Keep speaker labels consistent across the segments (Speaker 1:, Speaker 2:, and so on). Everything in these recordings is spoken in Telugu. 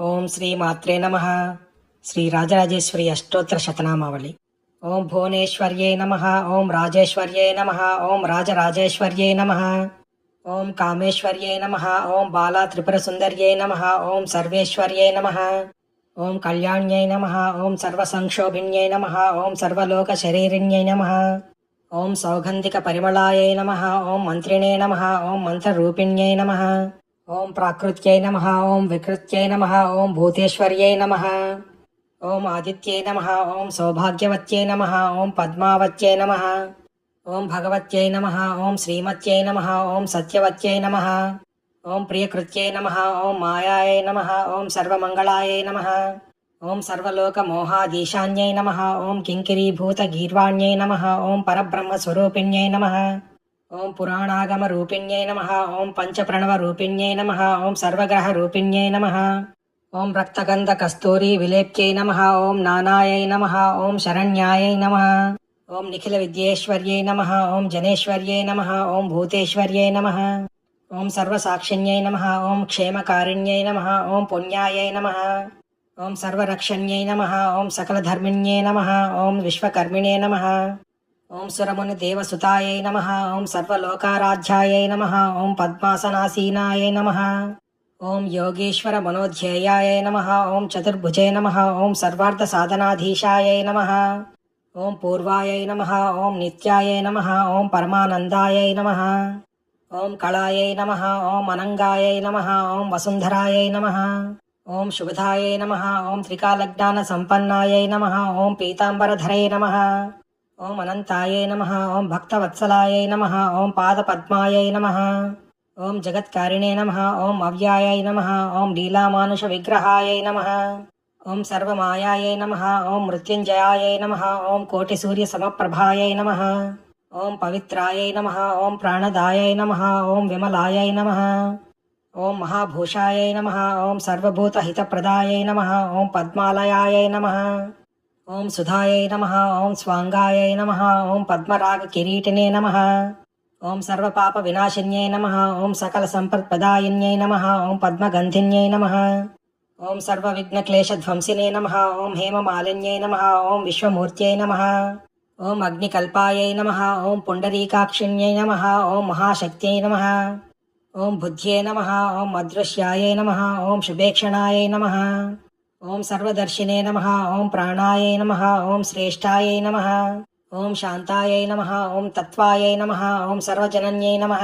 Speaker 1: ఓం శ్రీ మాత్రే నమ శ్రీ రాజరాజేశ్వరి అష్టోత్తర శతనామావళి ఓం భువనేశ్వర్యే నమ ఓం రాజేశ్వర్యే నమ ఓం రాజరాజేశ్వర్యే నమ ఓం కామేశ్వర్యే నమ ఓం బాలా త్రిపుర సుందర్యే నమ ఓం సర్వేశ్వర్యే నమ ఓం కళ్యాణ్యై నమ ఓం సర్వసంక్షోభిణ్యై నమ ఓం సర్వలోక శరీరిణ్యై నమ ఓం సౌగంధిక పరిమళాయై నమ ఓం మంత్రిణే నమ ఓం మంత్రరూపిణ్యై నమ ఓం ప్రాకృత్యై నమ ఓం వికృత్యై నమ ఓం భూతేశ్వర్యై నమ ఓం ఆదిత్యై నమ ఓం సౌభాగ్యవత్యై నమ ఓం పద్మావత్యై నమ ఓం భగవత్యై నమ ఓం శ్రీమత్యై నమ ఓం సత్యవత్యై నమ ఓం ప్రియకృత్యై నమ ఓం మాయాయై నమ ఓం సర్వమంగళాయై నమ ఓం సర్వలోకమోహాదీశాన్యై నమ ఓం కింకిరీభూతగీర్వాణ్యై నమ ఓం పరబ్రహ్మస్వరూపిణ్యై నమ ఓం పురాణాగమ రూపిణ్యై నమ ఓం పంచప్రణవ రూపిణ్యై నమ ఓం సర్వగ్రహ రూపిణ్యై నమ ఓం రక్తగంధ కస్తూరి విలేప్యై నమ ఓం నానాయై నమ ఓం శరణ్యాయై నమ ఓం నిఖిల విద్యేశ్వర్యై నమ ఓం జనేశ్వర్యై నమ ఓం భూతేశ్వర్యై నమ ఓం సర్వసాక్షిణ్యై నమ ఓం క్షేమకారిణ్యై నమ ఓం పుణ్యాయై నమ ఓం సర్వరక్షణ్యై నమ ఓం సకలధర్మిణ్యై నమ ఓం విశ్వకర్మిణే నమ ఓం సురముని దేవసుతాయై నమ ఓం సర్వలోకారాధ్యాయై నమ ఓం పద్మాసనాసీనాయై నమ ఓం యోగేశ్వర మనోధ్యేయాయ నమ ఓం చతుర్భుజే నమ ఓం సర్వార్థ సాధనాధీశాయై నమ ఓం పూర్వాయై నమ ఓం నిత్యాయై నమ ఓం పరమానందాయై నమ ఓం కళాయై నమ ఓం అనంగాయై నమ ఓం వసుంధరాయై నమ ఓం శుభదాయై నమ ఓం త్రికాలజ్ఞాన సంపన్నాయై నమ ఓం పీతాంబరధరై నమ ఓం అనంతాయై నమ ఓం భక్తవత్సలాయై నమ ఓం పాదపద్మాయై నమ ఓం జగత్కారిణే నమ ఓం అవ్యాయై నమ ఓం లీలామానుష విగ్రహాయై నమ ఓం సర్వమాయాయై నమ ఓం మృత్యుంజయాయై నమ ఓం కోటి సూర్య సమప్రభాయై నమ ఓం పవిత్రాయై నమ ఓం ప్రాణదాయై నమ ఓం విమలాయై నమ ఓం మహాభూషాయై నమ ఓం సర్వభూతహితప్రదాయై నమ ఓం పద్మాలయాయై నమ ఓం సుధాయై నమ ఓం స్వాంగాయై నమ ఓం పద్మరాగ కిరీటినే నమ ఓం సర్వపాప వినాశిన్యై నమ ఓం సకల సంపత్ప్రదాయిన్యై నమ ఓం పద్మగంధిన్యై నమ ఓం సర్వ విఘ్న క్లేశ ధ్వంసినే నమ ఓం హేమమాలిన్యై నమ ఓం విశ్వమూర్త్యై నమ ఓం అగ్నికల్పాయై నమ ఓం పుండరీకాక్షిణ్యై నమ ఓం మహాశక్త్యై నమ ఓం బుద్ధ్యై నమ ఓం అదృశ్యాయై నమ ఓం శుభేక్షణాయై నమ ఓం సర్వదర్శినే నమ ఓం ప్రాణాయ నమ ఓం శ్రేష్టాయ నమ ఓం శాంతాయ నమ ఓం తత్వాయ నమ ఓం సర్వజనన్యై నమ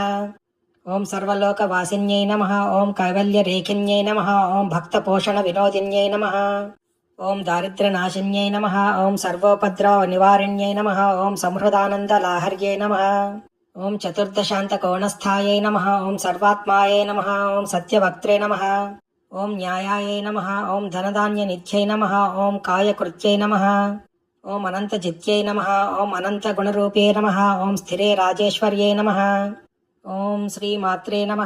Speaker 1: ఓం సర్వలోకవాసిన్యై నమ ఓం కైవల్యరేఖిన్యై నమ ఓం భక్తపోషణ వినోదిన్యై నమ ఓం దారిద్ర్యనాశిన్యై నమ ఓం సర్వోపద్రవ నివారిణ్యై నమ ఓం సంహృదానందలాహర్యై నమ ఓం చతుర్దశాంతకోణస్థాయై నమ ఓం సర్వాత్మాయై నమ ఓం సత్యవక్త్రే నమ ఓం న్యాయాయై నమ ఓం ధనధాన్య నిత్యై నమ ఓం కాయకృత్యై నమ ఓం అనంత అనంతజిత్యై నమ ఓం అనంత గుణరూపే నమ ఓం స్థిరే రాజేశ్వర్యై నమ ఓం శ్రీమాత్రే నమ.